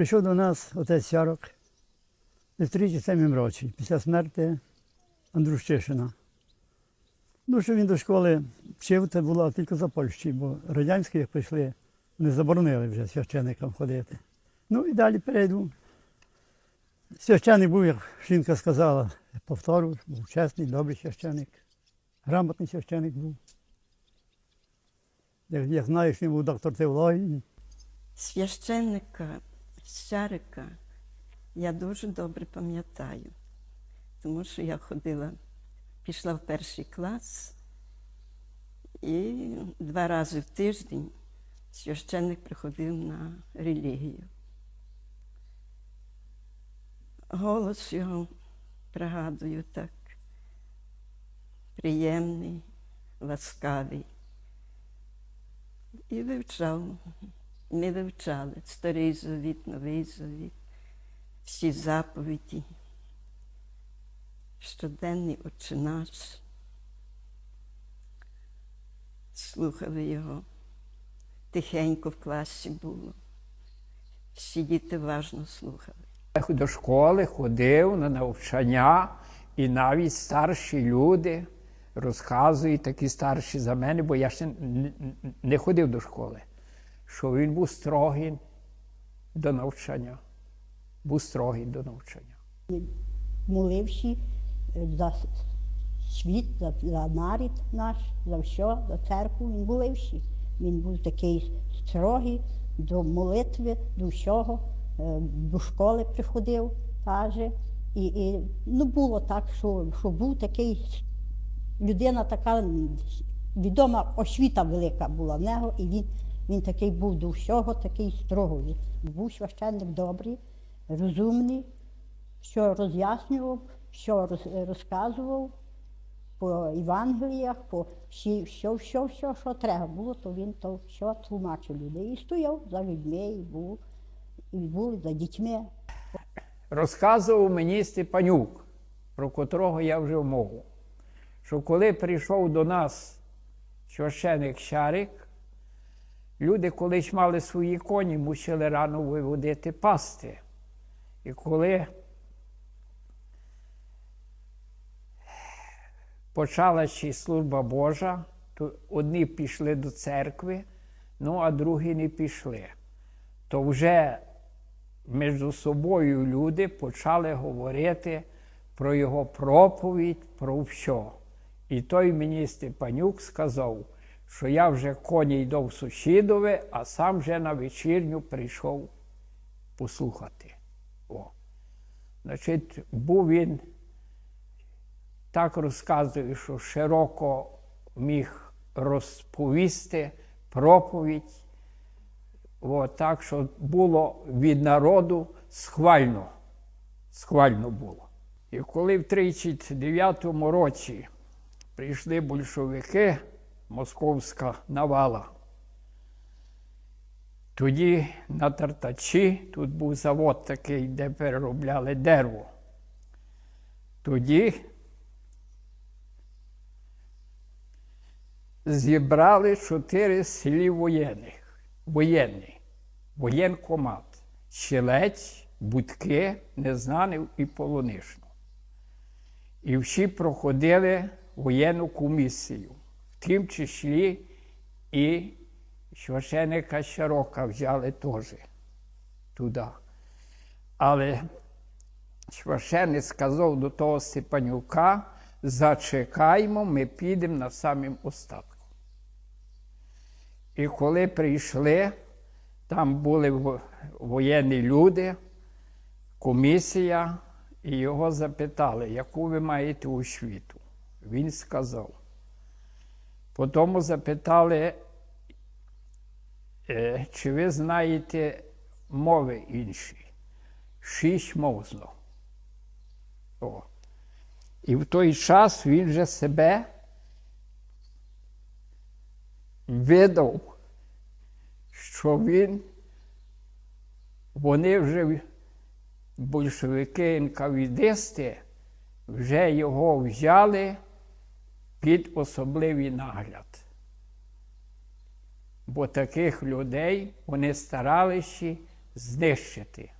Прийшов до нас отець Сярок в 37 році, після смерті Андрущишина. Ну, що він до школи вчив, це було тільки за Польщі, бо радянські, як прийшли, не заборонили вже священникам ходити. Ну і далі перейду. Священник був, як жінка сказала, повторю, був чесний, добрий священник, грамотний священник був. Як, як знаєш, він був доктор теології. Священника Щарика я дуже добре пам'ятаю, тому що я ходила, пішла в перший клас, і два рази в тиждень священник приходив на релігію. Голос його, пригадую так, приємний, ласкавий. І вивчав ми вивчали старий завіт, новий завіт, всі заповіді, щоденний Отче наш. Слухали його. Тихенько в класі було. Всі діти уважно слухали. До школи ходив на навчання, і навіть старші люди розказують, такі старші за мене, бо я ще не ходив до школи, що він був строгий до навчання. Був строгий до навчання. моливши е, за світ, за, за нарід наш, за все, за церкву. Він моливши. Він був такий строгий до молитви, до всього. Е, До школи приходив теж. І, і ну, було так, що, що був такий людина така відома освіта велика була в нього, і він, він такий був до всього, такий строгий. Був священник добрий, розумний, що роз'яснював, що роз- розказував по Євангеліях, по всі, що, що, що, що треба було, то він то що тлумачив людей. І стояв за людьми, і був, і був за дітьми. Розказував мені Степанюк, про котрого я вже мовив, що коли прийшов до нас священик Щарик, люди колись мали свої коні, мусили рано виводити пасти. І коли почалася служба Божа, то одні пішли до церкви, ну а другі не пішли. То вже між собою люди почали говорити про його проповідь, про все. І той мені Степанюк сказав, що я вже коні йду в сусідове, а сам вже на вечірню прийшов послухати. О. Значить, був він, так розказує, що широко міг розповісти проповідь. О, так що було від народу схвально. Схвально було. І коли в 39-му році прийшли большевики, московська навала, тоді на Тартачі, тут був завод такий, де переробляли дерево. Тоді зібрали чотири селі воєнних, воєнні, воєнкомат, Щелець, Будки, Незнанив і Полонишну. І всі проходили воєнну комісію, тім числі і священика Щарока взяли теж туди. Але священник сказав до того Степанюка, зачекаймо, ми підемо на самим остатку. І коли прийшли, там були воєнні люди, комісія, і його запитали, яку ви маєте освіту. Він сказав. Потім запитали, «Е, чи ви знаєте мови інші. Шість мов знав. О. І в той час він вже себе видав, що він, вони вже, большевики інкавідисти, вже його взяли під особливий нагляд. Бо таких людей вони старалися знищити.